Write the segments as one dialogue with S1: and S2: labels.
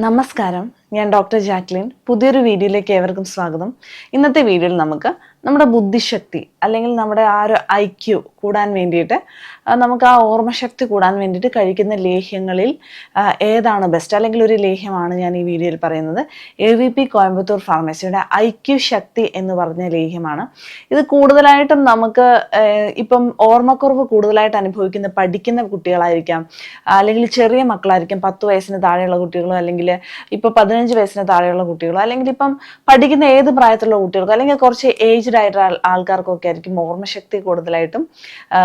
S1: നമസ്കാരം ഞാൻ doctor Jacqueline പുതിയൊരു വീഡിയോയിലേക്ക് ഏവർക്കും സ്വാഗതം. ഇന്നത്തെ വീഡിയോയിൽ നമുക്ക് നമ്മുടെ ബുദ്ധിശക്തി അല്ലെങ്കിൽ നമ്മുടെ ആ ഒരു ഐക്യു കൂടാൻ വേണ്ടിയിട്ട് നമുക്ക് ആ ഓർമ്മശക്തി കൂടാൻ വേണ്ടിയിട്ട് കഴിക്കുന്ന ലേഹ്യങ്ങളിൽ ഏതാണ് ബെസ്റ്റ് അല്ലെങ്കിൽ ഒരു ലേഹ്യമാണ് ഞാൻ ഈ വീഡിയോയിൽ പറയുന്നത്. എ വി പി കോയമ്പത്തൂർ ഫാർമസിയുടെ ഐക്യു ശക്തി എന്ന് പറഞ്ഞ ലേഹ്യമാണ്. ഇത് കൂടുതലായിട്ടും നമുക്ക് ഇപ്പം ഓർമ്മക്കുറവ് കൂടുതലായിട്ട് അനുഭവിക്കുന്ന പഠിക്കുന്ന കുട്ടികളായിരിക്കാം അല്ലെങ്കിൽ ചെറിയ മക്കളായിരിക്കാം പത്ത് വയസ്സിന് താഴെയുള്ള കുട്ടികളോ അല്ലെങ്കിൽ ഇപ്പോൾ പതിനഞ്ച് വയസ്സിന് താഴെയുള്ള കുട്ടികളോ അല്ലെങ്കിൽ ഇപ്പം പഠിക്കുന്ന ഏത് പ്രായത്തിലുള്ള കുട്ടികൾക്കോ അല്ലെങ്കിൽ കുറച്ച് ഏജ്ഡ് ആയിട്ടുള്ള ആൾ- ആൾക്കാർക്കൊക്കെ ആയിരിക്കും ഓർമ്മശക്തി കൂടുതലായിട്ടും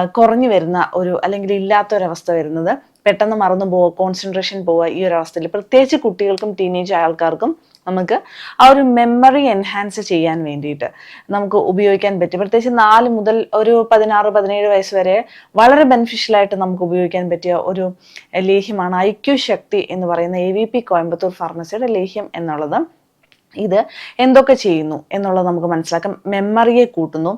S1: കുറഞ്ഞു വരുന്ന ഒരു അല്ലെങ്കിൽ ഇല്ലാത്ത ഒരവസ്ഥ വരുന്നത്. പെട്ടെന്ന് മറന്നു പോവുക കോൺസെൻട്രേഷൻ പോവുക ഈ ഒരു അവസ്ഥയിൽ. പ്രത്യേകിച്ച് കുട്ടികൾക്കും ടീനേജ് ആൾക്കാർക്കും നമുക്ക് ആ ഒരു മെമ്മറി എൻഹാൻസ് ചെയ്യാൻ വേണ്ടിയിട്ട് നമുക്ക് ഉപയോഗിക്കാൻ പറ്റും. പ്രത്യേകിച്ച് നാല് മുതൽ ഒരു പതിനാറ് പതിനേഴ് വയസ്സ് വരെ വളരെ ബെനിഫിഷ്യൽ ആയിട്ട് നമുക്ക് ഉപയോഗിക്കാൻ പറ്റിയ ഒരു ലേഹ്യമാണ് ഐക്യു ശക്തി എന്ന് പറയുന്ന എ വി പി കോയമ്പത്തൂർ ഫാർമസിയുടെ ലേഹ്യം എന്നുള്ളത്. ഇത് എന്തൊക്കെ ചെയ്യുന്നു എന്നുള്ളത് നമുക്ക് മനസ്സിലാക്കാം. മെമ്മറിയെ കൂട്ടുന്നു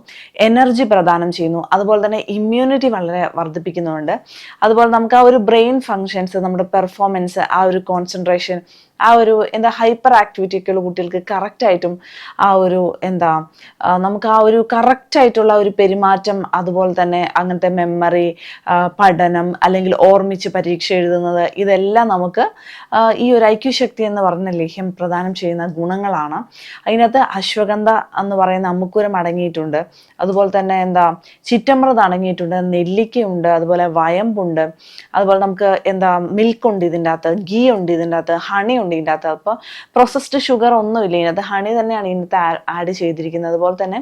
S1: എനർജി പ്രദാനം ചെയ്യുന്നു അതുപോലെ തന്നെ ഇമ്മ്യൂണിറ്റി വളരെ വർദ്ധിപ്പിക്കുന്നുണ്ട്. അതുപോലെ നമുക്ക് ആ ഒരു ബ്രെയിൻ ഫങ്ഷൻസ് നമ്മുടെ പെർഫോമൻസ് ആ ഒരു കോൺസെൻട്രേഷൻ ആ ഒരു എന്താ ഹൈപ്പർ ആക്ടിവിറ്റി ഒക്കെയുള്ള കുട്ടികൾക്ക് കറക്റ്റായിട്ടും ആ ഒരു എന്താ നമുക്ക് ആ ഒരു കറക്റ്റായിട്ടുള്ള ഒരു പെരുമാറ്റം അതുപോലെ തന്നെ അങ്ങനത്തെ മെമ്മറി പഠനം അല്ലെങ്കിൽ ഓർമ്മിച്ച് പരീക്ഷ എഴുതുന്നത് ഇതെല്ലാം നമുക്ക് ഈ ഒരു ഐക്യു ശക്തി എന്ന് പറഞ്ഞ ലേഹ്യം പ്രദാനം ചെയ്യുന്ന ഗുണങ്ങളാണ് അതിനകത്ത് അശ്വഗന്ധ എന്ന് പറയുന്ന അമ്മുക്കൂരം അടങ്ങിയിട്ടുണ്ട്. അതുപോലെ തന്നെ എന്താ ചിറ്റമൃത് അടങ്ങിയിട്ടുണ്ട് നെല്ലിക്കയുണ്ട് അതുപോലെ വയമ്പുണ്ട് അതുപോലെ നമുക്ക് എന്താ മിൽക്ക് ഉണ്ട് ഇതിന്റെ അകത്ത് ഗീ ഉണ്ട് ഇതിന്റെ അകത്ത് ഹണി ഉണ്ട് ഇതിന്റെ അകത്ത്. അപ്പോൾ പ്രോസസ്ഡ് ഷുഗർ ഒന്നും ഇല്ല ഇതിനകത്ത്. ഹണി തന്നെയാണ് ഇതിനകത്ത് ആഡ് ചെയ്തിരിക്കുന്നത്. അതുപോലെ തന്നെ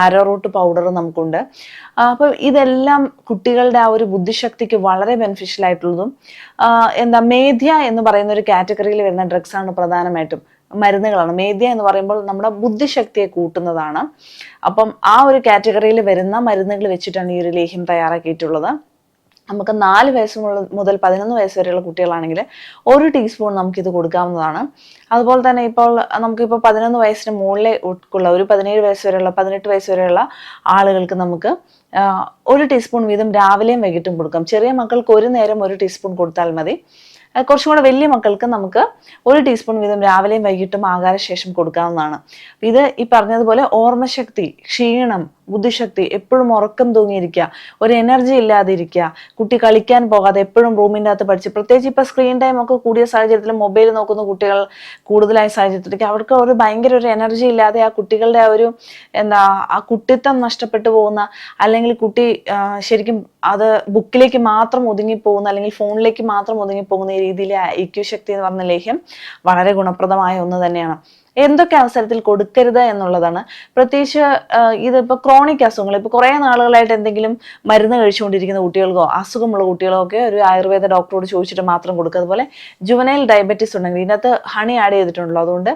S1: ആരോ റൂട്ട് പൗഡർ നമുക്കുണ്ട്. അപ്പോൾ ഇതെല്ലാം കുട്ടികളുടെ ആ ഒരു ബുദ്ധിശക്തിക്ക് വളരെ ബെനിഫിഷ്യൽ ആയിട്ടുള്ളതും എന്താ മേധ്യ എന്ന് പറയുന്ന ഒരു കാറ്റഗറിയിൽ വരുന്ന ഡ്രഗ്സ് ആണ് പ്രധാനമായിട്ടും. മരുന്നുകളാണ്. മേദ്യ എന്ന് പറയുമ്പോൾ നമ്മുടെ ബുദ്ധിശക്തിയെ കൂട്ടുന്നതാണ്. അപ്പം ആ ഒരു കാറ്റഗറിയിൽ വരുന്ന മരുന്നുകൾ വെച്ചിട്ടാണ് ഈ ഒരു ലേഹ്യം തയ്യാറാക്കിയിട്ടുള്ളത്. നമുക്ക് നാല് വയസ്സ് മുതൽ പതിനൊന്ന് വയസ്സ് വരെയുള്ള കുട്ടികളാണെങ്കിൽ ഒരു ടീസ്പൂൺ നമുക്കിത് കൊടുക്കാവുന്നതാണ്. അതുപോലെ തന്നെ ഇപ്പോൾ നമുക്കിപ്പോൾ പതിനൊന്ന് വയസ്സിന് മുകളിലെ ഉൾക്കുള്ള ഒരു പതിനേഴ് വയസ്സ് വരെയുള്ള പതിനെട്ട് വയസ്സ് വരെയുള്ള ആളുകൾക്ക് നമുക്ക് ഒരു ടീസ്പൂൺ വീതം രാവിലെയും വൈകിട്ടും കൊടുക്കാം. ചെറിയ മക്കൾക്ക് ഒരു നേരം ഒരു ടീസ്പൂൺ കൊടുത്താൽ മതി. കുറച്ചും കൂടെ വലിയ മക്കൾക്ക് നമുക്ക് ഒരു ടീസ്പൂൺ വീതം രാവിലെയും വൈകിട്ടും ആഹാരശേഷം കൊടുക്കാവുന്നതാണ്. ഇത് ഈ പറഞ്ഞതുപോലെ ഓർമ്മശക്തി ക്ഷീണം ബുദ്ധിശക്തി എപ്പോഴും ഉറക്കം തൂങ്ങിയിരിക്കുക ഒരു എനർജി ഇല്ലാതെ ഇരിക്കുക കുട്ടി കളിക്കാൻ പോകാതെ എപ്പോഴും റൂമിന്റെ അകത്ത് പഠിച്ച് പ്രത്യേകിച്ച് ഇപ്പോൾ സ്ക്രീൻ ടൈം ഒക്കെ കൂടിയ സാഹചര്യത്തിൽ മൊബൈൽ നോക്കുന്ന കുട്ടികൾ കൂടുതലായ സാഹചര്യത്തിലേക്ക് അവർക്ക് ഒരു ഭയങ്കര ഒരു എനർജി ഇല്ലാതെ ആ കുട്ടികളുടെ ആ ഒരു എന്താ ആ കുട്ടിത്തം നഷ്ടപ്പെട്ടു പോകുന്ന അല്ലെങ്കിൽ കുട്ടി ശരിക്കും അത് ബുക്കിലേക്ക് മാത്രം ഒതുങ്ങി പോകുന്ന അല്ലെങ്കിൽ ഫോണിലേക്ക് മാത്രം ഒതുങ്ങി പോകുന്ന രീതിയിലെ ഐക്യു ശക്തി എന്ന് പറഞ്ഞ ലേഹ്യം വളരെ ഗുണപ്രദമായ ഒന്ന് തന്നെയാണ്. എന്തൊക്കെ അവസരത്തിൽ കൊടുക്കരുത് എന്നുള്ളതാണ്. പ്രത്യേകിച്ച് ഇതിപ്പോൾ ഇതിപ്പോ ക്രോണിക് അസുഖങ്ങൾ ഇപ്പൊ കുറെ നാളുകളായിട്ട് എന്തെങ്കിലും മരുന്ന് കഴിച്ചുകൊണ്ടിരിക്കുന്ന കുട്ടികൾക്കോ അസുഖമുള്ള കുട്ടികളോ ഒക്കെ ഒരു ആയുർവേദ ഡോക്ടറോട് ചോദിച്ചിട്ട് മാത്രം കൊടുക്കുക. അതുപോലെ ജുവനൈൽ ഡയബറ്റീസ് ഉണ്ടെങ്കിൽ ഇതിനകത്ത് ഹണി ആഡ് ചെയ്തിട്ടുണ്ടല്ലോ. അതുകൊണ്ട്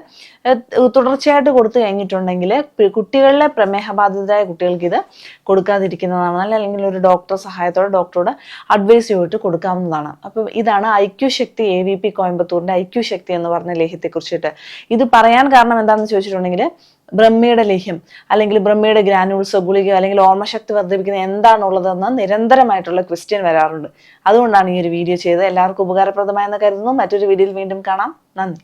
S1: തുടർച്ചയായിട്ട് കൊടുത്തു കഴിഞ്ഞിട്ടുണ്ടെങ്കിൽ കുട്ടികളിലെ പ്രമേഹബാധിതരായ കുട്ടികൾക്ക് ഇത് കൊടുക്കാതിരിക്കുന്നതാണ്. അല്ലെങ്കിൽ ഒരു ഡോക്ടർ സഹായത്തോടെ ഡോക്ടറോട് അഡ്വൈസ് ചെയ്തിട്ട് കൊടുക്കാവുന്നതാണ്. അപ്പം ഇതാണ് IQ Shakti A V P കോയമ്പത്തൂരിന്റെ IQ Shakti എന്ന് പറഞ്ഞ ലേഹ്യത്തെ കുറിച്ചിട്ട് ഇത് പറയാൻ കാരണം എന്താണെന്ന് ചോദിച്ചിട്ടുണ്ടെങ്കിൽ ബ്രഹ്മയുടെ ലേഹ്യം അല്ലെങ്കിൽ ബ്രഹ്മയുടെ ഗ്രാനുൾസോ ഗുളികയോ അല്ലെങ്കിൽ ഓർമ്മശക്തി വർദ്ധിപ്പിക്കുന്ന എന്താണുള്ളതെന്ന് നിരന്തരമായിട്ടുള്ള ക്വസ്റ്റ്യൻ വരാറുണ്ട്. അതുകൊണ്ടാണ് ഈ ഒരു വീഡിയോ ചെയ്തത്. എല്ലാവർക്കും ഉപകാരപ്രദമായെന്ന് കരുതുന്നു. മറ്റൊരു വീഡിയോയിൽ വീണ്ടും കാണാം. നന്ദി.